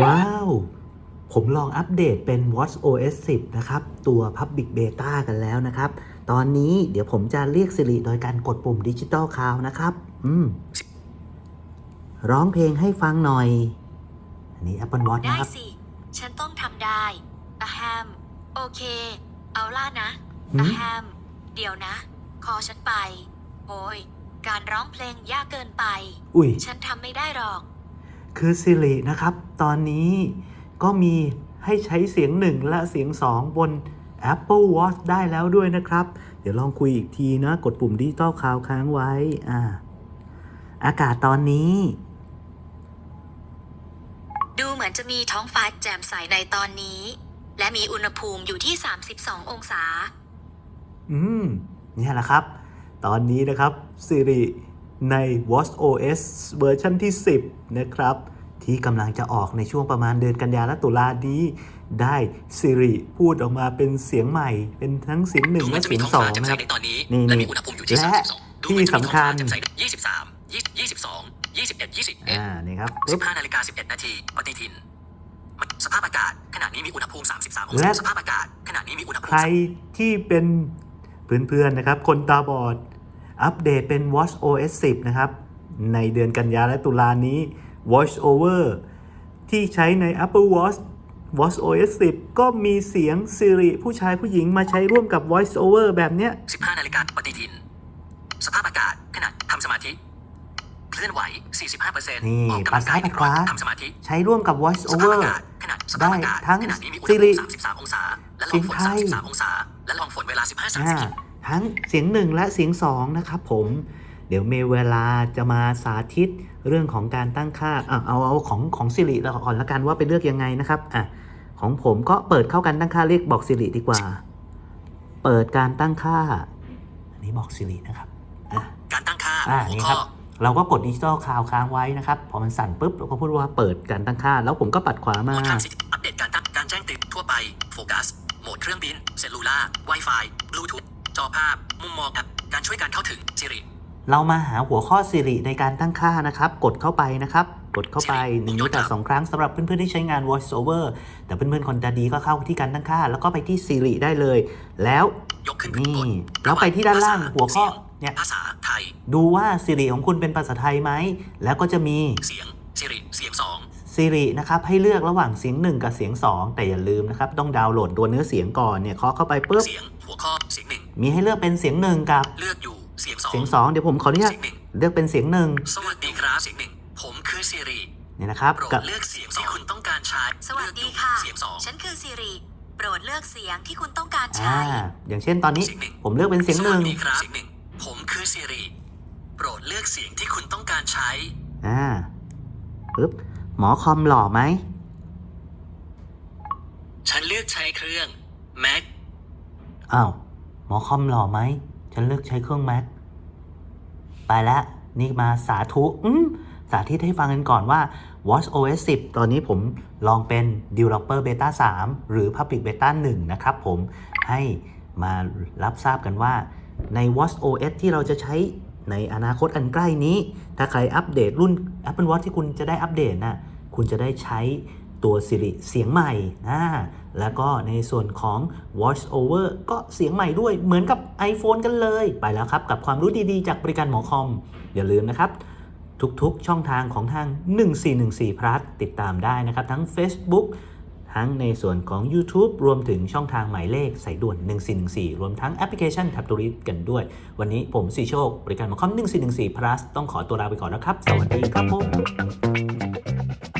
ว้าว ผมลองอัปเดตเป็น Watch OS 10 นะครับ ตัว Public Beta กันแล้วนะครับ ตอนนี้เดี๋ยวผมจะเรียก Siri โดยการกดปุ่ม Digital Call นะครับ อืม ร้องเพลงให้ฟังหน่อย อันนี้ Apple Watch ได้นะครับ สิ ฉันต้องทำได้อะแฮม โอเค เอาล่ะนะหืม อะแฮม เดี๋ยวนะ คอฉันไป โอ้ย การร้องเพลงยากเกินไป อุ้ย ฉันทำไม่ได้หรอก คือ Siri นะครับ ตอนนี้ก็มีให้ใช้เสียงหนึ่งและเสียงสองบน Apple Watch ได้แล้วด้วยนะครับ เดี๋ยวลองคุยอีกทีนะ กดปุ่มดิจิตอลคาวค้างไว้ อ่า อากาศตอนนี้ ดูเหมือนจะมีท้องฟ้าแจ่มใสในตอนนี้ และมีอุณหภูมิอยู่ที่ 32 องศา อืม เนี่ยแหละครับ ตอนนี้นะครับ Siri ใน Watch OS เวอร์ชันที่ 10 นะครับ ที่กำลังจะออกในช่วงประมาณเดือนกันยาและตุลานี้ ได้ Siri พูดออกมาเป็นเสียงใหม่ เป็นทั้งเสียงหนึ่งดูเหมืและอนจะเสีมียงท้องสอฟ้างแจ่มใสนะครับในตอนนี้นี่และนี่มีอุณหภูมิอยู่ที่และ32ดูเหมือนจะมีท้องฟ้าที่สำคัญแจ่มใส23 20 22 21 21อ่านี่ครับปึ๊บ15นาฬิกา11 นาทีปฏิทิน สภาพอากาศขณะนี้มีอุณหภูมิ 33องและศาสภาพอากาศขณะนี้มีอุณหภูใคมิรที่เป็นเพื่อนๆนะครับ คนตาบอด อัปเดตเป็น Watch OS 10 นะครับ ในเดือนกันยาและตุลานี้ Watch Over ที่ใช้ใน Apple Watch Watch OS 10 ก็มีเสียง Siri ผู้ชายผู้หญิงมาใช้ร่วมกับ Voice Over แบบเนี้ย 15 นาฬิกาปฏิทิน สภาพอากาศขณะทำสมาธิเคลื่อนไหว 45%นี่ออกกำลังกายปัดซ้ายปัดขวา100ทำสมาธิใช้ร่วมกับ Voice สภาพ Over อากาศขณะสภาพอากาศได้ทั้งขณะนี้มีอุณหภูมิ Siri 33องศาและลเสีอยงงฝนไทย33องศาและลองฝนเวลา 15อ่า30 ทั้งเสียงหนึ่งและเสียงสองนะครับผม เดี๋ยวมีเวลาจะมาสาธิตเรื่องของการตั้งค่าอะเอาเอาของของสิริก่อนละกันว่าไปเลือกยังไงนะครับอะของผมก็เปิดเข้ากันตั้งค่าเรียกบอกสิริดีกว่า เปิดการตั้งค่า อันนี้บอกสิรินะครับอะการตั้งค่าอ่าหัวนี่คข้รัอบเราก็กดดิจิตอลคาวค้างไว้นะครับ พอมันสั่นปุ๊บเราก็พูดว่าเปิดการตั้งค่า แล้วผมก็ปัดขวาโหมมาดทำสิทธิอัปเดตการตั้งการแจ้งเตือนทั่วไปโฟกัสโหมดเครื่องบินเซลลูล่า Wi-Fi บลูทูธ จอภาพ มุมมองแอปการช่วยการเข้าถึง Siri เรามาหาหัวข้อ Siri ในการตั้งค่านะครับ กดเข้าไปนะครับ กดเข้าไปหนึ่งนิ้วแต่สองครั้งสำหรับเพื่อนๆที่ใช้งาน Voice Over แต่เพื่อนๆคนตาดีก็เข้าที่การตั้งค่า แล้วก็ไปที่ Siri ได้เลย แล้วยกขึ้นนี่กดแล้วไปที่ด้านล่างหัวข้อเนี่ยภาษาไทย ดูว่า Siri ของคุณเป็นภาษาไทยไหม แล้วก็จะมีเสียง Siri เสียง Siri นะครับให้เลือกระหว่างเสียง 1 กับเสียง 2 แต่อย่าลืมนะครับ ต้องดาวน์โหลดตัวเนื้อเสียงก่อนเนี่ยเคาะเข้าไป2ปุ๊บเสียงหัวข้อเสียงหนึ่ง มีให้เลือกเป็นเสียง1กับ เลือกอยู่เสียง2เสียง2เดี๋ยวผมขออนุญาตเสียงหนึ่งเลือกเป็นเสียงสวัสดีครับเสียงหนึ่งผมคือ Siri 1เนี่ยนะครับโปรดกับเลือกเสียงที่คุณต้องการใช้สวัสดีเลือกอยู่ค่ะเสียงสองฉันคือซีรีโปรดเลือกเสียงที่คุณต้องการอ่าใช้อย่างเช่นตอนนี้เสียงหนึ่งผมเลือกเป็นเสียงสหวันึ่สงดีครับเสียงหนึ่งผมคือ Siri โปรดเลือกเสียงที่คุณต้องการใช้อ่าปึ๊บหมอคอมหล่อไหมฉันเลือกใช้เครื่อง Mac อ้าวห มอคอมหล่อไหม ฉันเลือกใช้เครื่อง Mac ไปแล้ว นี่มาสาธุอืมสาธิตให้ฟังกันก่อนว่า Watch OS 10 ตอนนี้ผมลองเป็น Developer Beta 3 หรือ Public Beta 1 นะครับผม ให้มารับทราบกันว่าใน Watch OS ที่เราจะใช้ในอนาคตอันใกล้นี้ ถ้าใครอัปเดตรุ่น Apple Watch ที่คุณจะได้อัปเดตนะคุณจะได้ใช้ ตัว Siri เสียงใหม่นะแล้วก็ในส่วนของ Watch Over ก็เสียงใหม่ด้วยเหมือนกับ iPhone กันเลย ไปแล้วครับ กับความรู้ดีๆ จากบริการหมอคอม อย่าลืมนะครับ ทุกๆ ช่องทางของทาง 1414 plus ติดตามได้นะครับ ทั้ง Facebook ทั้งในส่วนของ YouTube รวมถึงช่องทางหมายเลขสายด่วน 1414 รวมทั้งแอปพลิเคชัน t a b ตูริกันด้วย วันนี้ผมสีโชค บริการหมอคอม 1414 plus ต้องขอตัวลาไปก่อนนะครับ สวัสดีครับผม